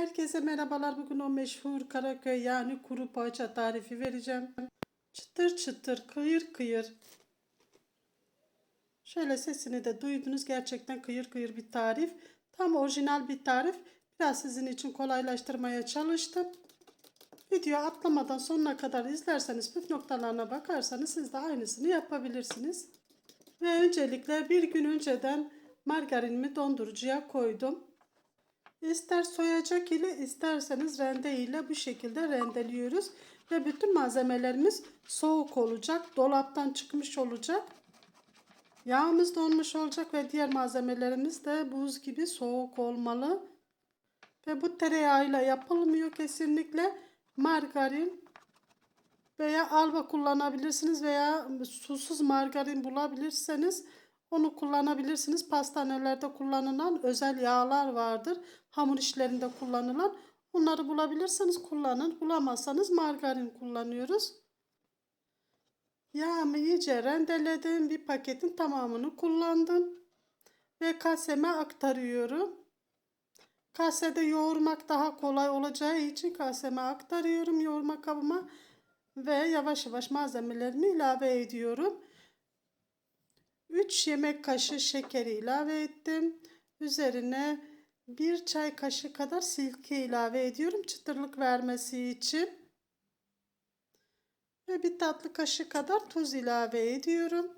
Herkese merhabalar. Bugün o meşhur Karaköy yani kuru poğaça tarifi vereceğim. Çıtır çıtır, kıyır kıyır. Şöyle sesini de duydunuz. Gerçekten kıyır kıyır bir tarif. Tam orijinal bir tarif. Biraz sizin için kolaylaştırmaya çalıştım. Video atlamadan sonuna kadar izlerseniz püf noktalarına bakarsanız siz de aynısını yapabilirsiniz. Ve öncelikle bir gün önceden margarinimi dondurucuya koydum. İster soyacak ile isterseniz rende ile bu şekilde rendeliyoruz. Ve bütün malzemelerimiz soğuk olacak. Dolaptan çıkmış olacak. Yağımız donmuş olacak ve diğer malzemelerimiz de buz gibi soğuk olmalı. Ve bu tereyağıyla yapılmıyor kesinlikle. Margarin veya alba kullanabilirsiniz veya susuz margarin bulabilirseniz onu kullanabilirsiniz. Pastanelerde kullanılan özel yağlar vardır. Hamur işlerinde kullanılan. Onları bulabilirseniz kullanın. Bulamazsanız margarin kullanıyoruz. Yağımı iyice rendeledim. Bir paketin tamamını kullandım. Ve kaseme aktarıyorum. Kasede yoğurmak daha kolay olacağı için kaseme aktarıyorum yoğurma kabıma. Ve yavaş yavaş malzemelerimi ilave ediyorum. 3 yemek kaşığı şekeri ilave ettim. Üzerine 1 çay kaşığı kadar silke ilave ediyorum çıtırlık vermesi için. Ve bir tatlı kaşığı kadar tuz ilave ediyorum.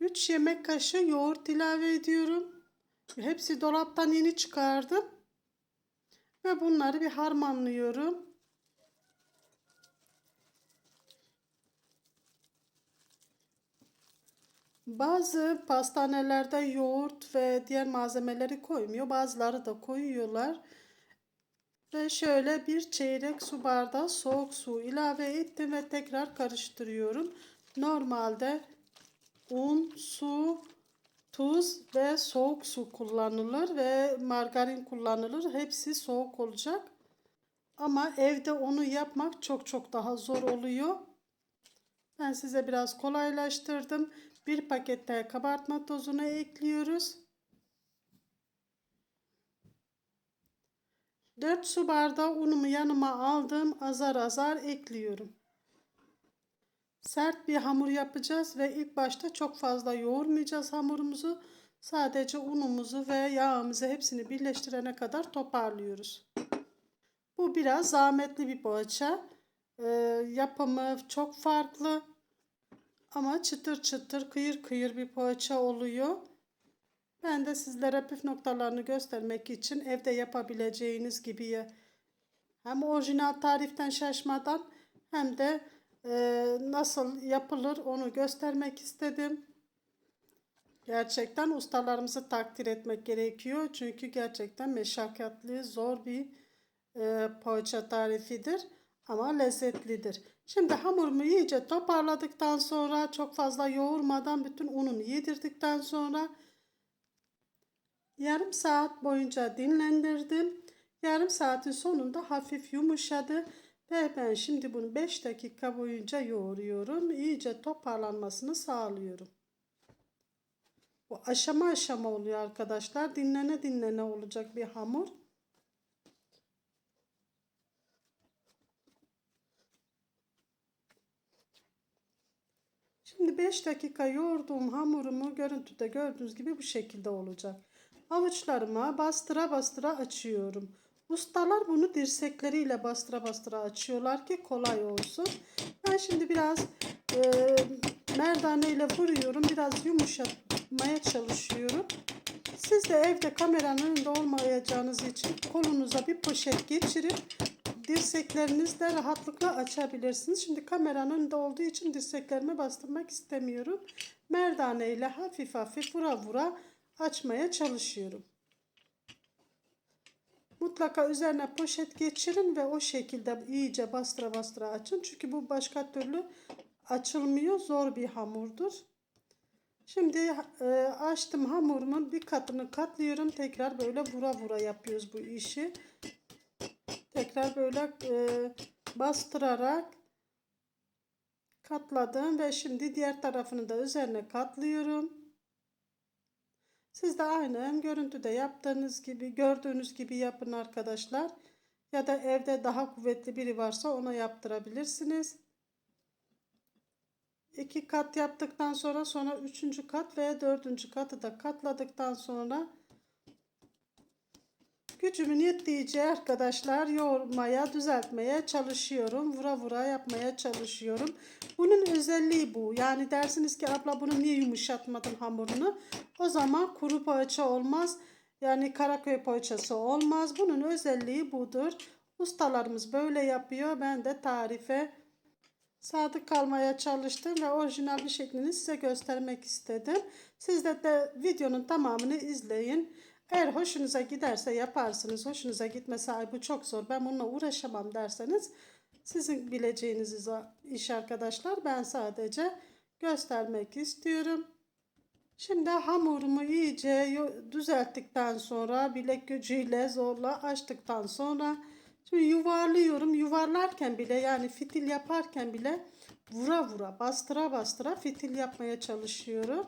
3 yemek kaşığı yoğurt ilave ediyorum. Hepsi dolaptan yeni çıkardım. Ve bunları bir harmanlıyorum. Bazı pastanelerde yoğurt ve diğer malzemeleri koymuyor. Bazıları da koyuyorlar. Ve şöyle bir çeyrek su bardağı soğuk su ilave ettim ve tekrar karıştırıyorum. Normalde un, su, tuz ve soğuk su kullanılır ve margarin kullanılır. Hepsi soğuk olacak. Ama evde onu yapmak çok çok daha zor oluyor. Ben size biraz kolaylaştırdım. Bir pakette kabartma tozunu ekliyoruz. 4 su bardağı unumu yanıma aldım. Azar azar ekliyorum. Sert bir hamur yapacağız ve ilk başta çok fazla yoğurmayacağız hamurumuzu. Sadece unumuzu ve yağımızı hepsini birleştirene kadar toparlıyoruz. Bu biraz zahmetli bir poğaça. Ee, yapımı çok farklı. Ama çıtır çıtır kıyır kıyır bir poğaça oluyor. Ben de sizlere püf noktalarını göstermek için evde yapabileceğiniz gibi hem orijinal tariften şaşmadan hem de e, nasıl yapılır onu göstermek istedim. Gerçekten ustalarımızı takdir etmek gerekiyor. Çünkü gerçekten meşakkatli, zor bir e, poğaça tarifidir ama lezzetlidir. Şimdi hamurumu iyice toparladıktan sonra çok fazla yoğurmadan bütün ununu yedirdikten sonra yarım saat boyunca dinlendirdim. Yarım saatin sonunda hafif yumuşadı ve ben şimdi bunu 5 dakika boyunca yoğuruyorum. İyice toparlanmasını sağlıyorum. Bu aşama aşama oluyor arkadaşlar. Dinlene dinlene olacak bir hamur. Şimdi 5 dakika yoğurduğum hamurumu görüntüde gördüğünüz gibi bu şekilde olacak. Avuçlarıma bastıra bastıra açıyorum. Ustalar bunu dirsekleriyle bastıra bastıra açıyorlar ki kolay olsun. Ben şimdi biraz e, merdane ile vuruyorum. Biraz yumuşatmaya çalışıyorum. Siz de evde kameranın önünde olmayacağınız için kolunuza bir poşet geçirip dirseklerinizle rahatlıkla açabilirsiniz. Şimdi kameranın önünde olduğu için dirseklerime bastırmak istemiyorum. Merdane ile hafif hafif vura vura açmaya çalışıyorum. Mutlaka üzerine poşet geçirin ve o şekilde iyice bastıra bastıra açın. Çünkü bu başka türlü açılmıyor. Zor bir hamurdur. Şimdi e, açtım hamurumun bir katını katlıyorum. Tekrar böyle vura vura yapıyoruz bu işi. Tekrar böyle e, bastırarak katladım ve şimdi diğer tarafını da üzerine katlıyorum. Siz de aynen görüntüde yaptığınız gibi, gördüğünüz gibi yapın arkadaşlar. Ya da evde daha kuvvetli biri varsa ona yaptırabilirsiniz. İki kat yaptıktan sonra sonra üçüncü kat veya dördüncü katı da katladıktan sonra gücümün yettiğince arkadaşlar yoğurmaya, düzeltmeye çalışıyorum. Vura vura yapmaya çalışıyorum. Bunun özelliği bu. Yani dersiniz ki abla bunu niye yumuşatmadın hamurunu? O zaman kuru poğaça olmaz. Yani Karaköy poğaçası olmaz. Bunun özelliği budur. Ustalarımız böyle yapıyor. Ben de tarife sadık kalmaya çalıştım ve orijinal bir şeklini size göstermek istedim. Siz de, de videonun tamamını izleyin. Eğer hoşunuza giderse yaparsınız. Hoşunuza gitmese ay bu çok zor ben bununla uğraşamam derseniz sizin bileceğiniz iş arkadaşlar. Ben sadece göstermek istiyorum. Şimdi hamurumu iyice düzelttikten sonra bilek gücüyle zorla açtıktan sonra şimdi yuvarlıyorum. Yuvarlarken bile yani fitil yaparken bile vura vura bastıra bastıra fitil yapmaya çalışıyorum.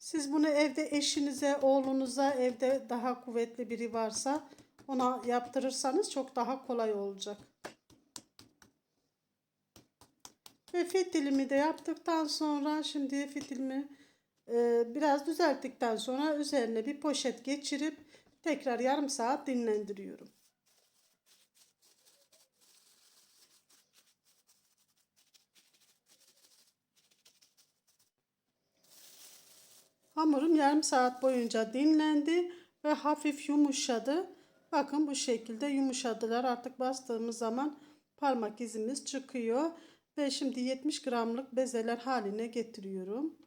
Siz bunu evde eşinize, oğlunuza, evde daha kuvvetli biri varsa ona yaptırırsanız çok daha kolay olacak. Ve fitilimi de yaptıktan sonra şimdi fitilimi e, biraz düzelttikten sonra üzerine bir poşet geçirip tekrar yarım saat dinlendiriyorum. Hamurum yarım saat boyunca dinlendi ve hafif yumuşadı. Bakın bu şekilde yumuşadılar. Artık bastığımız zaman parmak izimiz çıkıyor. Ve şimdi 70 gramlık bezeler haline getiriyorum.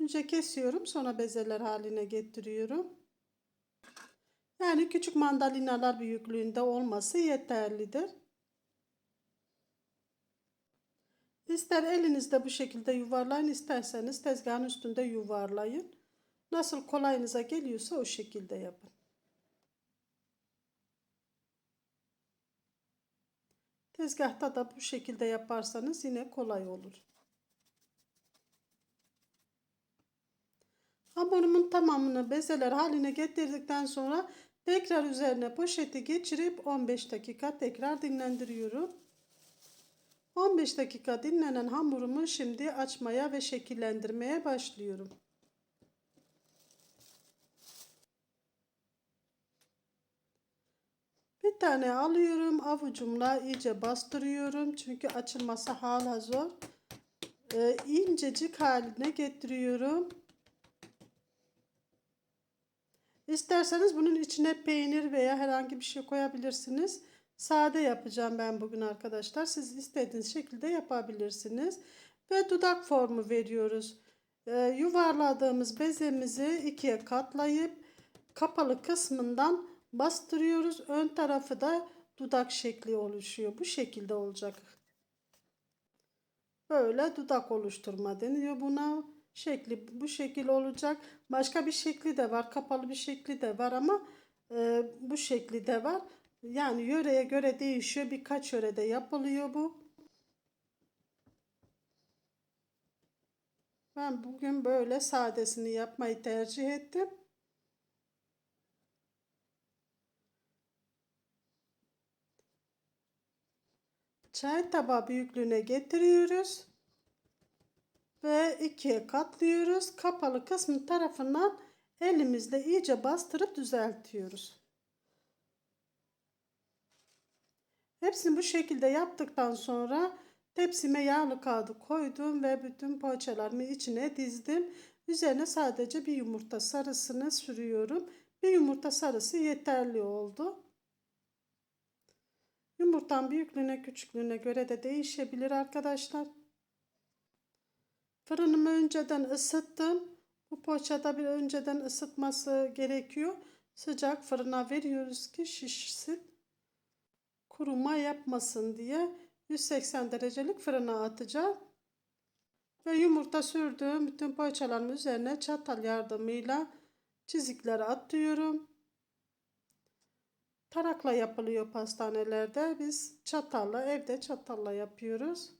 Önce kesiyorum sonra bezeler haline getiriyorum. Yani küçük mandalinalar büyüklüğünde olması yeterlidir. İster elinizde bu şekilde yuvarlayın isterseniz tezgahın üstünde yuvarlayın. Nasıl kolayınıza geliyorsa o şekilde yapın. Tezgahta da bu şekilde yaparsanız yine kolay olur. Hamurumun tamamını bezeler haline getirdikten sonra tekrar üzerine poşeti geçirip 15 dakika tekrar dinlendiriyorum. 15 dakika dinlenen hamurumu şimdi açmaya ve şekillendirmeye başlıyorum. Bir tane alıyorum avucumla iyice bastırıyorum çünkü açılması hala zor. Ee, incecik haline getiriyorum. İsterseniz bunun içine peynir veya herhangi bir şey koyabilirsiniz. Sade yapacağım ben bugün arkadaşlar. Siz istediğiniz şekilde yapabilirsiniz. Ve dudak formu veriyoruz. Ee, yuvarladığımız bezemizi ikiye katlayıp kapalı kısmından bastırıyoruz. Ön tarafı da dudak şekli oluşuyor. Bu şekilde olacak. Böyle dudak oluşturma deniyor buna. Şekli bu şekil olacak. Başka bir şekli de var. Kapalı bir şekli de var ama e, bu şekli de var. Yani yöreye göre değişiyor. Birkaç yörede yapılıyor bu. Ben bugün böyle sadesini yapmayı tercih ettim. Çay tabağı büyüklüğüne getiriyoruz. Ve ikiye katlıyoruz. Kapalı kısmı tarafından elimizle iyice bastırıp düzeltiyoruz. Hepsini bu şekilde yaptıktan sonra tepsime yağlı kağıdı koydum ve bütün poğaçalarımı içine dizdim. Üzerine sadece bir yumurta sarısını sürüyorum. Bir yumurta sarısı yeterli oldu. Yumurtanın büyüklüğüne küçüklüğüne göre de değişebilir arkadaşlar. Fırınımı önceden ısıttım. Bu poğaçada bir önceden ısıtması gerekiyor. Sıcak fırına veriyoruz ki şişsin kuruma yapmasın diye 180 derecelik fırına atacağım. Ve yumurta sürdüğüm bütün poğaçalarımın üzerine çatal yardımıyla çizikleri atıyorum. Tarakla yapılıyor pastanelerde. Biz çatalla, evde çatalla yapıyoruz.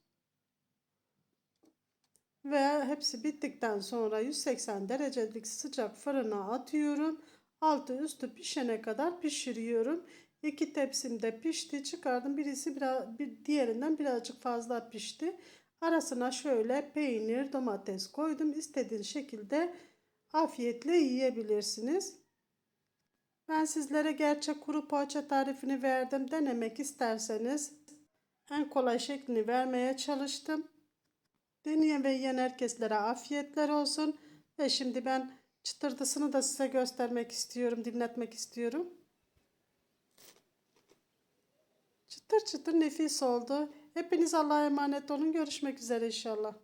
Ve hepsi bittikten sonra 180 derecelik sıcak fırına atıyorum. Altı üstü pişene kadar pişiriyorum. İki tepsim de pişti. Çıkardım. Birisi biraz bir diğerinden birazcık fazla pişti. Arasına şöyle peynir, domates koydum. İstediğiniz şekilde afiyetle yiyebilirsiniz. Ben sizlere gerçek kuru poğaça tarifini verdim. Denemek isterseniz en kolay şeklini vermeye çalıştım. Deneyen ve yiyen herkeslere afiyetler olsun. Ve şimdi ben çıtırdısını da size göstermek istiyorum, dinletmek istiyorum. Çıtır çıtır nefis oldu. Hepiniz Allah'a emanet olun. Görüşmek üzere inşallah.